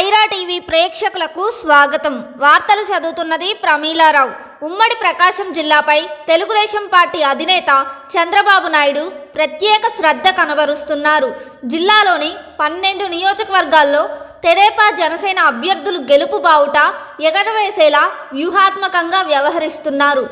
Aira TV ప్రేక్షకులకు స్వాగతం. వార్తలు చదువుతున్నది ప్రమీలారావు. ఉమ్మడి ప్రకాశం జిల్లాపై తెలుగుదేశం పార్టీ అధినేత చంద్రబాబు నాయుడు ప్రత్యేక శ్రద్ధ కనబరుస్తున్నారు. జిల్లాలోని పన్నెండు నియోజకవర్గాల్లో తెదేపా జనసేన అభ్యర్థులు గెలుపు బావుట ఎగరవేసేలా వ్యూహాత్మకంగా వ్యవహరిస్తున్నారు.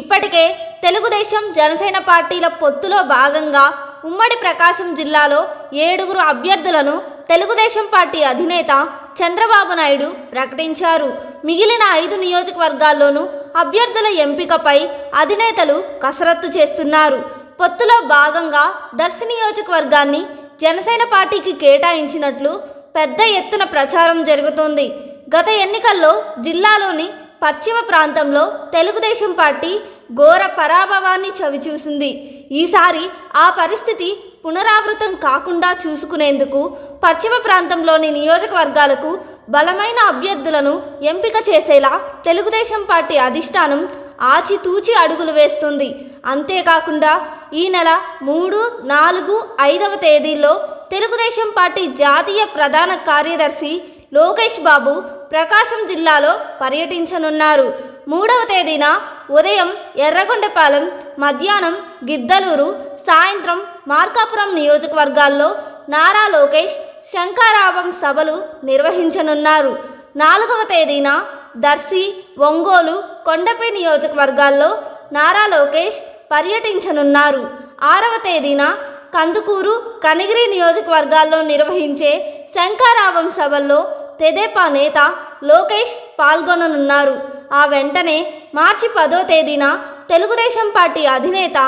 ఇప్పటికే తెలుగుదేశం జనసేన పార్టీల పొత్తులో భాగంగా ఉమ్మడి ప్రకాశం జిల్లాలో ఏడుగురు అభ్యర్థులను తెలుగుదేశం పార్టీ అధినేత చంద్రబాబు నాయుడు ప్రకటించారు. మిగిలిన ఐదు నియోజకవర్గాల్లోనూ అభ్యర్థుల ఎంపికపై అధినేతలు కసరత్తు చేస్తున్నారు. పొత్తులో భాగంగా దర్శి నియోజకవర్గాన్ని జనసేన పార్టీకి కేటాయించినట్లు పెద్ద ఎత్తున ప్రచారం జరుగుతోంది. గత ఎన్నికల్లో జిల్లాలోని పశ్చిమ ప్రాంతంలో తెలుగుదేశం పార్టీ ఘోర పరాభవాన్ని చవిచూసింది. ఈసారి ఆ పరిస్థితి పునరావృతం కాకుండా చూసుకునేందుకు పశ్చిమ ప్రాంతంలోని నియోజకవర్గాలకు బలమైన అభ్యర్థులను ఎంపిక చేసేలా తెలుగుదేశం పార్టీ అధిష్టానం ఆచితూచి అడుగులు వేస్తుంది. అంతేకాకుండా ఈ నెల మూడు నాలుగు ఐదవ తేదీల్లో తెలుగుదేశం పార్టీ జాతీయ ప్రధాన కార్యదర్శి లోకేష్ బాబు ప్రకాశం జిల్లాలో పర్యటించనున్నారు. మూడవ తేదీన ఉదయం ఎర్రగొండపాలెం మధ్యాహ్నం గిద్దలూరు సాయంత్రం మార్కాపురం నియోజకవర్గాల్లో నారా లోకేష్ శంకారావం సభలు నిర్వహించనున్నారు. నాలుగవ తేదీన దర్శి ఒంగోలు కొండపై నియోజకవర్గాల్లో నారా లోకేష్ పర్యటించనున్నారు. ఆరవ తేదీన కందుకూరు కనిగిరి నియోజకవర్గాల్లో నిర్వహించే శంకారావం సభల్లో తెదేపా నేత లోకేష్ పాల్గొననున్నారు. ఆ వెంటనే మార్చి పదో తేదీన తెలుగుదేశం పార్టీ అధినేత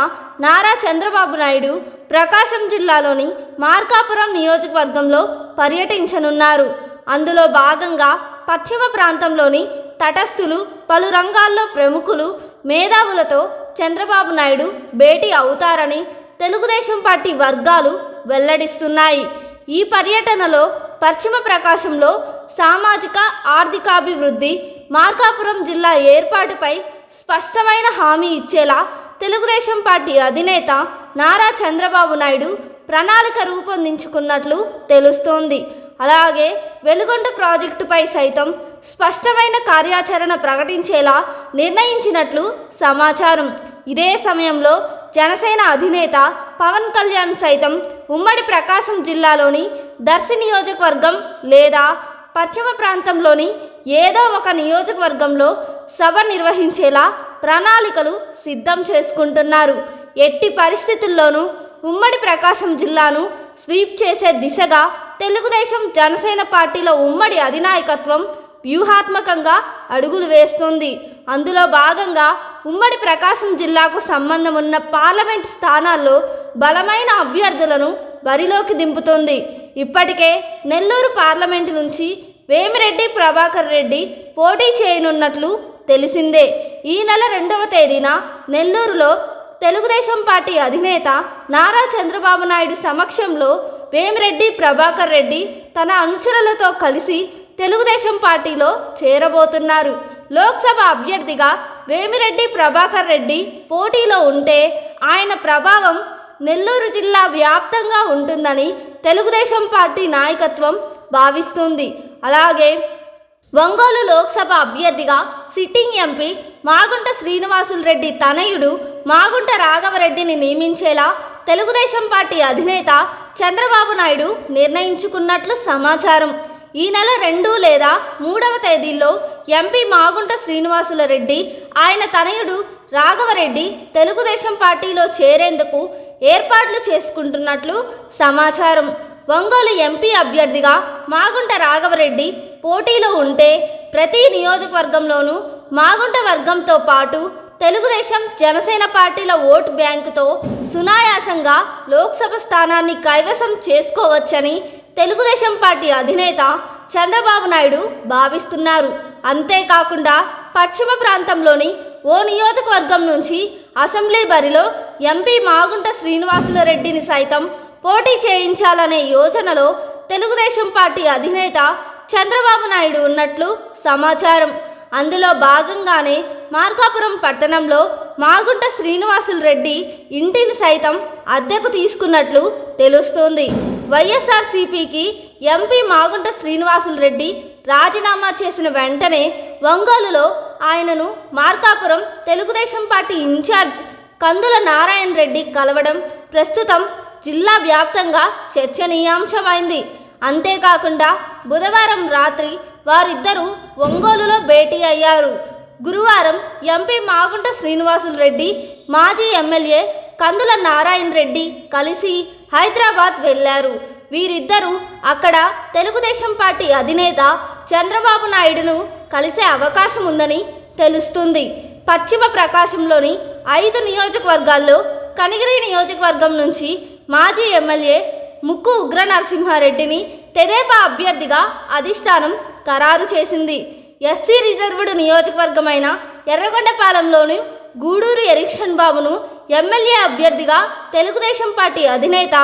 నారా చంద్రబాబు నాయుడు ప్రకాశం జిల్లాలోని మార్కాపురం నియోజకవర్గంలో పర్యటించనున్నారు. అందులో భాగంగా పశ్చిమ ప్రాంతంలోని తటస్థులు పలు రంగాల్లో ప్రముఖులు మేధావులతో చంద్రబాబు నాయుడు భేటీ అవుతారని తెలుగుదేశం పార్టీ వర్గాలు వెల్లడిస్తున్నాయి. ఈ పర్యటనలో పశ్చిమ ప్రకాశంలో సామాజిక ఆర్థికాభివృద్ధి మార్కాపురం జిల్లా ఏర్పాటుపై స్పష్టమైన హామీ ఇచ్చేలా తెలుగుదేశం పార్టీ అధినేత నారా చంద్రబాబు నాయుడు ప్రణాళిక రూపొందించుకున్నట్లు తెలుస్తోంది. అలాగే వెలుగొండ ప్రాజెక్టుపై సైతం స్పష్టమైన కార్యాచరణ ప్రకటించేలా నిర్ణయించినట్లు సమాచారం. ఇదే సమయంలో జనసేన అధినేత పవన్ కళ్యాణ్ సైతం ఉమ్మడి ప్రకాశం జిల్లాలోని దర్శి నియోజకవర్గం లేదా పశ్చిమ ప్రాంతంలోని ఏదో ఒక నియోజకవర్గంలో సభ నిర్వహించేలా ప్రణాళికలు సిద్ధం చేసుకుంటున్నారు. ఎట్టి పరిస్థితుల్లోనూ ఉమ్మడి ప్రకాశం జిల్లాను స్వీప్ చేసే దిశగా తెలుగుదేశం జనసేన పార్టీల ఉమ్మడి అధినాయకత్వం వ్యూహాత్మకంగా అడుగులు వేస్తుంది. అందులో భాగంగా ఉమ్మడి ప్రకాశం జిల్లాకు సంబంధం ఉన్న పార్లమెంట్ స్థానాల్లో బలమైన అభ్యర్థులను బరిలోకి దింపుతోంది. ఇప్పటికే నెల్లూరు పార్లమెంటు నుంచి వేమిరెడ్డి ప్రభాకర్ రెడ్డి పోటీ చేయనున్నట్లు తెలిసిందే. ఈ నెల రెండవ తేదీన నెల్లూరులో తెలుగుదేశం పార్టీ అధినేత నారా చంద్రబాబు నాయుడు సమక్షంలో వేమిరెడ్డి ప్రభాకర్ రెడ్డి తన అనుచరులతో కలిసి తెలుగుదేశం పార్టీలో చేరబోతున్నారు. లోక్సభ అభ్యర్థిగా వేమిరెడ్డి ప్రభాకర్ రెడ్డి పోటీలో ఉంటే ఆయన ప్రభావం నెల్లూరు జిల్లా వ్యాప్తంగా ఉంటుందని తెలుగుదేశం పార్టీ నాయకత్వం భావిస్తుంది. అలాగే ఒంగోలు లోక్సభ అభ్యర్థిగా సిట్టింగ్ ఎంపీ మాగుంట శ్రీనివాసులు రెడ్డి తనయుడు మాగుంట రాఘవరెడ్డిని నియమించేలా తెలుగుదేశం పార్టీ అధినేత చంద్రబాబు నాయుడు నిర్ణయించుకున్నట్లు సమాచారం. ఈ నెల రెండు లేదా మూడవ తేదీల్లో ఎంపీ మాగుంట శ్రీనివాసుల రెడ్డి ఆయన తనయుడు రాఘవరెడ్డి తెలుగుదేశం పార్టీలో చేరేందుకు ఏర్పాట్లు చేసుకుంటున్నట్లు సమాచారం. ఒంగోలు ఎంపీ అభ్యర్థిగా మాగుంట రాఘవరెడ్డి పోటీలో ఉంటే ప్రతి నియోజకవర్గంలోనూ మాగుంట వర్గంతో పాటు తెలుగుదేశం జనసేన పార్టీల ఓటు బ్యాంకుతో సునాయాసంగా లోక్సభ స్థానాన్ని కైవసం చేసుకోవచ్చని తెలుగుదేశం పార్టీ అధినేత చంద్రబాబు నాయుడు భావిస్తున్నారు. అంతేకాకుండా పశ్చిమ ప్రాంతంలోని ఓ నియోజకవర్గం నుంచి అసెంబ్లీ బరిలో ఎంపీ మాగుంట శ్రీనివాసుల రెడ్డిని సైతం పోటీ చేయించాలనే యోచనలో తెలుగుదేశం పార్టీ అధినేత చంద్రబాబు నాయుడు ఉన్నట్లు సమాచారం. అందులో భాగంగానే మార్కాపురం పట్టణంలో మాగుంట శ్రీనివాసులు రెడ్డి ఇంటిని సైతం అద్దెకు తీసుకున్నట్లు తెలుస్తోంది. వైఎస్ఆర్సీపీకి ఎంపీ మాగుంట శ్రీనివాసులు రెడ్డి రాజీనామా చేసిన వెంటనే ఒంగోలులో ఆయనను మార్కాపురం తెలుగుదేశం పార్టీ ఇన్ఛార్జ్ కందుల నారాయణ రెడ్డి కలవడం ప్రస్తుతం జిల్లా వ్యాప్తంగా చర్చనీయాంశమైంది. అంతేకాకుండా బుధవారం రాత్రి వారిద్దరూ ఒంగోలులో భేటీ అయ్యారు. గురువారం ఎంపీ మాగుంట శ్రీనివాసులు రెడ్డి మాజీ ఎమ్మెల్యే కందుల నారాయణ రెడ్డి కలిసి హైదరాబాద్ వెళ్ళారు వీరిద్దరూ అక్కడ తెలుగుదేశం పార్టీ అధినేత చంద్రబాబు నాయుడును కలిసే అవకాశం ఉందని తెలుస్తుంది. పశ్చిమ ప్రకాశంలోని ఐదు నియోజకవర్గాల్లో కనిగిరి నియోజకవర్గం నుంచి మాజీ ఎమ్మెల్యే ముక్కు ఉగ్ర నరసింహారెడ్డిని తెదేపా అభ్యర్థిగా అధిష్టానం ఖరారు చేసింది. ఎస్సీ రిజర్వ్డ్ నియోజకవర్గమైన ఎర్రగొండపాలెంలోని గూడూరు ఎరిక్షన్ బాబును ఎమ్మెల్యే అభ్యర్థిగా తెలుగుదేశం పార్టీ అధినేత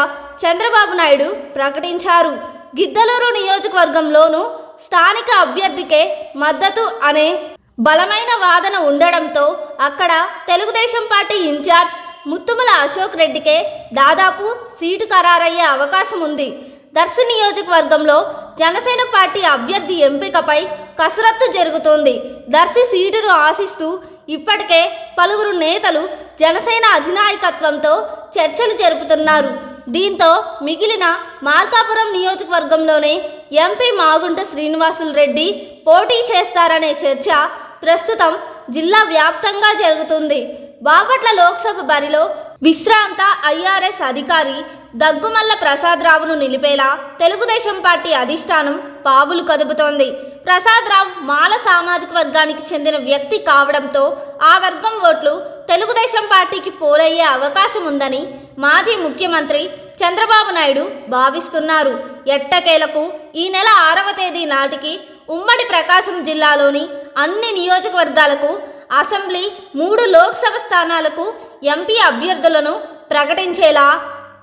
చంద్రబాబు నాయుడు ప్రకటించారు. గిద్దలూరు నియోజకవర్గంలోనూ స్థానిక అభ్యర్థికే మద్దతు అనే బలమైన వాదన ఉండడంతో అక్కడ తెలుగుదేశం పార్టీ ఇన్ఛార్జ్ ముత్తుమల అశోక్ రెడ్డికే దాదాపు సీటు ఖరారయ్యే అవకాశం ఉంది. దర్శి నియోజకవర్గంలో జనసేన పార్టీ అభ్యర్థి ఎంపికపై కసరత్తు జరుగుతోంది. దర్శి సీటును ఆశిస్తూ ఇప్పటికే పలువురు నేతలు జనసేన అధినాయకత్వంతో చర్చలు జరుపుతున్నారు. దీంతో మిగిలిన మార్కాపురం నియోజకవర్గంలోనే ఎంపీ మాగుంట శ్రీనివాసులు రెడ్డి పోటీ చేస్తారనే చర్చ ప్రస్తుతం జిల్లా వ్యాప్తంగా జరుగుతుంది. బాపట్ల లోక్సభ బరిలో విశ్రాంత ఐఆర్ఎస్ అధికారి దగ్గుమల్ల ప్రసాదరావును నిలిపేలా తెలుగుదేశం పార్టీ అధిష్టానం పావులు కదుపుతోంది. ప్రసాదరావు మాల సామాజిక వర్గానికి చెందిన వ్యక్తి కావడంతో ఆ వర్గం ఓట్లు తెలుగుదేశం పార్టీకి పోలయ్యే అవకాశం ఉందని మాజీ ముఖ్యమంత్రి చంద్రబాబు నాయుడు భావిస్తున్నారు. ఎట్టకేలకు ఈ నెల ఆరవ తేదీ నాటికి ఉమ్మడి ప్రకాశం జిల్లాలోని అన్ని నియోజకవర్గాలకు అసెంబ్లీ మూడు లోక్సభ స్థానాలకు ఎంపీ అభ్యర్థులను ప్రకటించేలా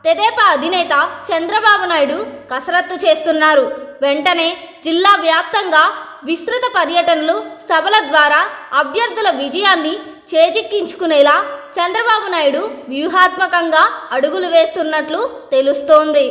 తెదేపా అధినేత చంద్రబాబు నాయుడు కసరత్తు చేస్తున్నారు. వెంటనే జిల్లా వ్యాప్తంగా విస్తృత పర్యటనలు సభల ద్వారా అభ్యర్థుల విజయాన్ని చేజిక్కించుకునేలా చంద్రబాబు నాయుడు వ్యూహాత్మకంగా అడుగులు వేస్తున్నట్లు తెలుస్తోంది.